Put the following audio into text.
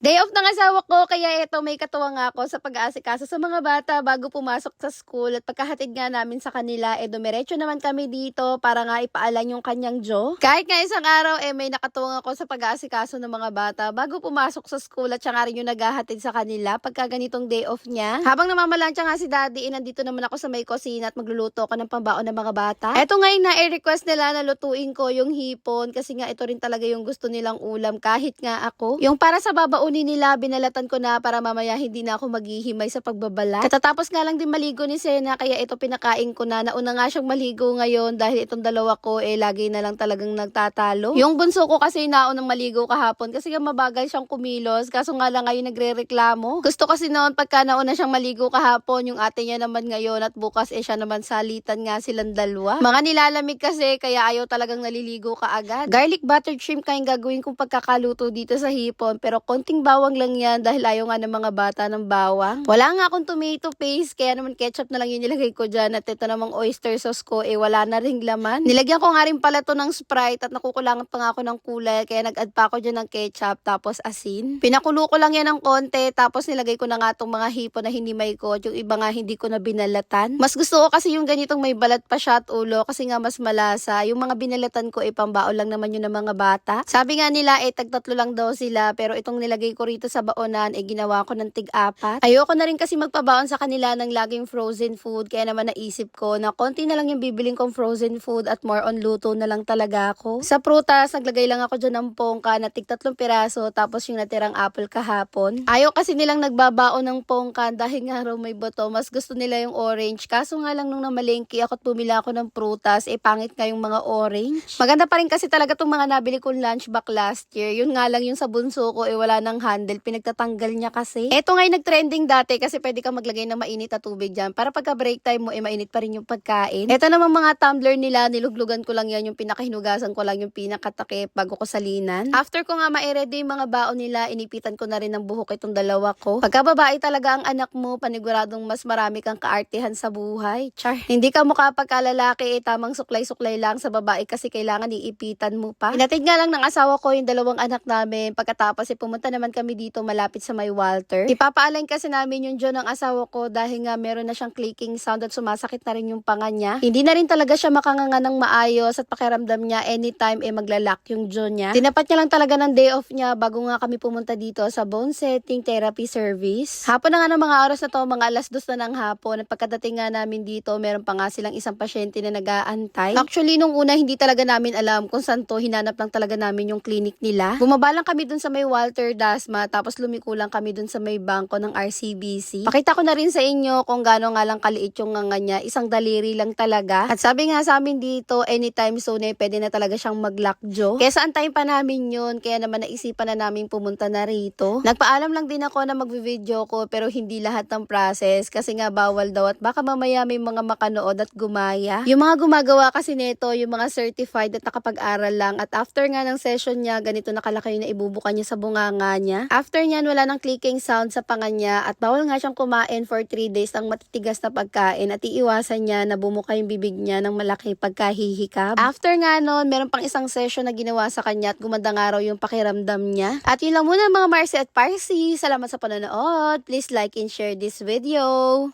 Day off ng asawa ko, kaya ito may katuwa nga ako sa pag-aasikaso sa mga bata bago pumasok sa school at pagkahatid nga namin sa kanila, eh dumiretso naman kami dito para nga ipaalan yung kanyang jo. Kahit nga isang araw, eh may nakatuwang ako sa pag-aasikaso ng mga bata bago pumasok sa school at siya nga rin yung naghahatid sa kanila pagka ganitong day off niya. Habang namamalansya nga si daddy, eh, nandito naman ako sa may kusina at magluluto ako ng pambaon ng mga bata. Eto ngayon na i-request nila na lutuin ko yung hipon kasi nga ito rin talaga yung gusto nilang ulam kahit nga ako. Yung para sa babaunin nila, binalatan ko na para mamaya hindi na ako maghihimay sa pagbabala. Katatapos nga lang din maligo ni Sena kaya ito pinakain ko na. Nauna nga siyang maligo ngayon dahil itong dalawa ko eh lagi na lang talagang nagtatalo. Yung bunso ko kasi naunang maligo kahapon kasi nga mabagal siyang kumilos kaso nga lang ngayon nagre-reklamo. Gusto kasi noon pagka nauna siyang maligo kahapon yung ate niya naman ngayon at bukas eh siya naman salitan nga silang dalawa. Mga nilalamig kasi kaya ayaw talagang naliligo kaagad. Garlic buttered shrimp kayong gagawin kong pagkakaluto dito sa hipon pero konting bawang lang yan dahil ayaw nga ng mga bata ng bawang. Wala nga akong tomato paste kaya naman ketchup na lang yung nilagay ko dyan at ito namang oyster sauce ko eh wala na ring laman. Nilagyan ko nga rin pala to ng Sprite at nakukulangan pa nga ako ng kulay kaya nag-add pa ako dyan ng ketchup tapos asin. Pinakulo ko lang yan ng konti tapos nilagay ko na nga tong mga hipon na hindi may kot yung iba nga hindi ko na binalatan. Mas gusto ko kasi yung ganitong may balat pa siya at ulo kasi nga mas malasa. Yung mga binalatan ko eh pambaon lang naman yun ng mga bata. Sabi nga nila eh tagtatlo lang daw sila pero itong nilagay ko rito sa baonan eh ginawa ko ng tig-apat. Ayoko na rin kasi magpabaon sa kanila ng laging frozen food kaya naman naisip ko na konti na lang yung bibiling kong frozen food at more on luto na lang talaga ako. Sa prutas, naglagay lang ako dyan ng pongka na tig tatlong piraso tapos yung natirang apple kahapon. Ayaw kasi nilang nagbabaon ng pongka dahil nga raw may boto. Mas gusto nila yung orange. Kaso nga lang nung namalengke ako at bumila ako ng prutas, eh pangit nga yung mga orange. Maganda pa rin kasi talaga tong mga nabili kong lunch back last year. Yun nga lang yung sa bunso ko, eh wala ng handle. Pinagtatanggal niya kasi. Eto nga yung nag-trending dati kasi pwede ka maglagay ng mainit na tubig dyan para pagka break time mo, eh mainit pa rin yung pagkain. Eto naman mga tumbler nila, niluglugan ko lang yan, yung pinakahinugasan ko lang yung pinakatakip bago ko salinan. After ko nga ma-ready yung mga baon nila, inipitan ko na rin ng buhok itong dalawa ko. Pagka babae talaga ang anak mo, paniguradong mas marami kang kaartihan sa buhay. Char. Hindi ka mukha pagka lalaki, eh, tamang suklay-suklay lang sa babae kasi kailangan iipitan mo pa. Hinatid nga lang ng asawa ko yung dalawang anak namin. Pagkatapos, eh, pumunta naman kami dito malapit sa may Walter. Ipapaalan kasi namin yung John ng asawa ko dahil nga meron na siyang clicking sound at sumasakit na rin yung panga niya. Hindi na rin talaga siya makanganga ng maayos at pakiramdam niya anytime eh maglalak yung John niya. Tinapat niya lang talaga ng day off niya bago nga kami pumunta dito sa bone setting therapy service. Hapon na nga ng mga oras na to, mga alas dos na ng hapon at pagkadating nga namin dito, meron pa nga silang isang pasyente na nag-aantay. Actually, nung una hindi talaga namin alam kung saan to, hinanap lang talaga namin yung clinic nila. Bumaba lang kami dun sa may Walter Dasma, tapos lumiko lang kami dun sa may bangko ng RCBC. Pakita ko na rin sa inyo kung gaano nga lang kaliit yung nganga niya. Isang daliri lang talaga. At sabi nga sa amin dito, anytime soon eh, pwede na talaga siyang mag-lockjaw. Kaya saan time pa namin yun, kaya naman naisipan na namin pumunta na rito. Nagpaalam lang din ako na magvi-video ko, pero hindi lahat ng process kasi nga bawal daw at baka mamaya may mga makanood at gumaya. Yung mga gumagawa kasi nito, yung mga certified at nakapag-aral lang at after nga ng session niya, ganito nakalaki yung naibubuka niya sa bunganga niya. After niyan, wala nang clicking sound sa panga at bawal nga siyang kumain for 3 days ng matitigas na pagkain at iiwasan niya na bumuka yung bibig niya ng malaki pagkahihikab. After nga nun, meron pang isang session na ginawa sa kanya at gumanda nga raw yung pakiramdam niya. At yun lang muna mga Marcy at Parsi. Salamat sa panonood. Please like and share this video.